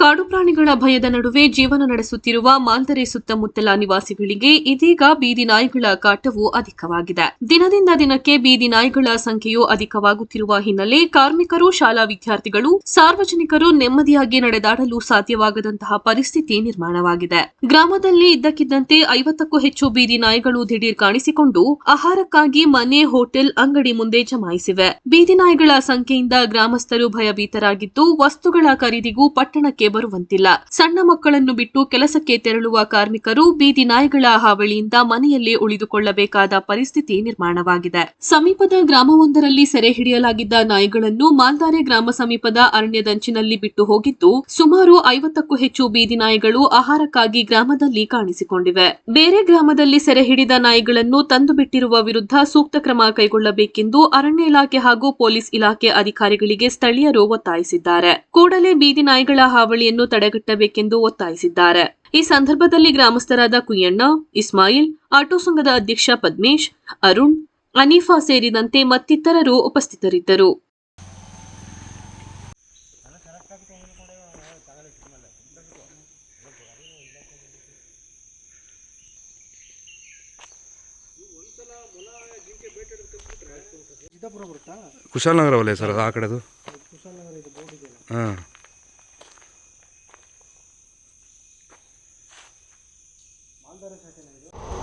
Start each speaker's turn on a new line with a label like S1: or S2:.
S1: ಕಾಡು ಪ್ರಾಣಿಗಳ ಭಯದ ನಡುವೆ ಜೀವನ ನಡೆಸುತ್ತಿರುವ ಮಾಲ್ದರೆ ಸುತ್ತಮುತ್ತಲ ನಿವಾಸಿಗಳಿಗೆ ಇದೀಗ ಬೀದಿ ನಾಯಿಗಳ ಕಾಟವು ಅಧಿಕವಾಗಿದೆ. ದಿನದಿಂದ ದಿನಕ್ಕೆ ಬೀದಿ ನಾಯಿಗಳ ಸಂಖ್ಯೆಯು ಅಧಿಕವಾಗುತ್ತಿರುವ ಹಿನ್ನೆಲೆ ಕಾರ್ಮಿಕರು, ಶಾಲಾ ವಿದ್ಯಾರ್ಥಿಗಳು, ಸಾರ್ವಜನಿಕರು ನೆಮ್ಮದಿಯಾಗಿ ನಡೆದಾಡಲು ಸಾಧ್ಯವಾಗದಂತಹ ಪರಿಸ್ಥಿತಿ ನಿರ್ಮಾಣವಾಗಿದೆ. ಗ್ರಾಮದಲ್ಲಿ ಇದ್ದಕ್ಕಿದ್ದಂತೆ ಐವತ್ತಕ್ಕೂ ಹೆಚ್ಚು ಬೀದಿ ನಾಯಿಗಳು ದಿಢೀರ್ ಕಾಣಿಸಿಕೊಂಡು ಆಹಾರಕ್ಕಾಗಿ ಮನೆ, ಹೋಟೆಲ್, ಅಂಗಡಿ ಮುಂದೆ ಜಮಾಯಿಸಿವೆ. ಬೀದಿ ನಾಯಿಗಳ ಸಂಖ್ಯೆಯಿಂದ ಗ್ರಾಮಸ್ಥರು ಭಯಭೀತರಾಗಿದ್ದು, ವಸ್ತುಗಳ ಖರೀದಿಗೂ ಪಟ್ಟಣಕ್ಕೆ ಬರುವಂತಿಲ್ಲ. ಸಣ್ಣ ಮಕ್ಕಳನ್ನು ಬಿಟ್ಟು ಕೆಲಸಕ್ಕೆ ತೆರಳುವ ಕಾರ್ಮಿಕರು ಬೀದಿ ನಾಯಿಗಳ ಹಾವಳಿಯಿಂದ ಮನೆಯಲ್ಲೇ ಉಳಿದುಕೊಳ್ಳಬೇಕಾದ ಪರಿಸ್ಥಿತಿ ನಿರ್ಮಾಣವಾಗಿದೆ. ಸಮೀಪದ ಗ್ರಾಮವೊಂದರಲ್ಲಿ ಸೆರೆ ಹಿಡಿಯಲಾಗಿದ್ದ ನಾಯಿಗಳನ್ನು ಮಾಲ್ದಾರೆ ಗ್ರಾಮ ಸಮೀಪದ ಅರಣ್ಯದಂಚಿನಲ್ಲಿ ಬಿಟ್ಟು ಹೋಗಿದ್ದು, ಸುಮಾರು ಐವತ್ತಕ್ಕೂ ಹೆಚ್ಚು ಬೀದಿ ನಾಯಿಗಳು ಆಹಾರಕ್ಕಾಗಿ ಗ್ರಾಮದಲ್ಲಿ ಕಾಣಿಸಿಕೊಂಡಿವೆ. ಬೇರೆ ಗ್ರಾಮದಲ್ಲಿ ಸೆರೆ ಹಿಡಿದ ನಾಯಿಗಳನ್ನು ತಂದು ಬಿಟ್ಟಿರುವ ವಿರುದ್ಧ ಸೂಕ್ತ ಕ್ರಮ ಕೈಗೊಳ್ಳಬೇಕೆಂದು ಅರಣ್ಯ ಇಲಾಖೆ ಹಾಗೂ ಪೊಲೀಸ್ ಇಲಾಖೆ ಅಧಿಕಾರಿಗಳಿಗೆ ಸ್ಥಳೀಯರು ಒತ್ತಾಯಿಸಿದ್ದಾರೆ. ಕೂಡಲೇ ಬೀದಿ ನಾಯಿಗಳ ಹಾವಳಿಯನ್ನು ತಡೆಗಟ್ಟಬೇಕೆಂದು ಒತ್ತಾಯಿಸಿದ್ದಾರೆ. ಈ ಸಂದರ್ಭದಲ್ಲಿ ಗ್ರಾಮಸ್ಥರಾದ ಕುಯ್ಯಣ್ಣ ಇಸ್ಮಾಯಿಲ್ ಆಟೋ ಸಂಘದ ಅಧ್ಯಕ್ಷ ಪದ್ಮೇಶ್ ಅರುಣ್ ಅನೀಫಾ ಸೇರಿದಂತೆ ಮತ್ತಿತರರು ಉಪಸ್ಥಿತರಿದ್ದರು.
S2: ಕುಶಾಲನಗರ ವಲಯ ಸರ್ ಆ ಕಡೆದು?
S3: ಹಾಂ. জবাবদারি থাকে
S2: না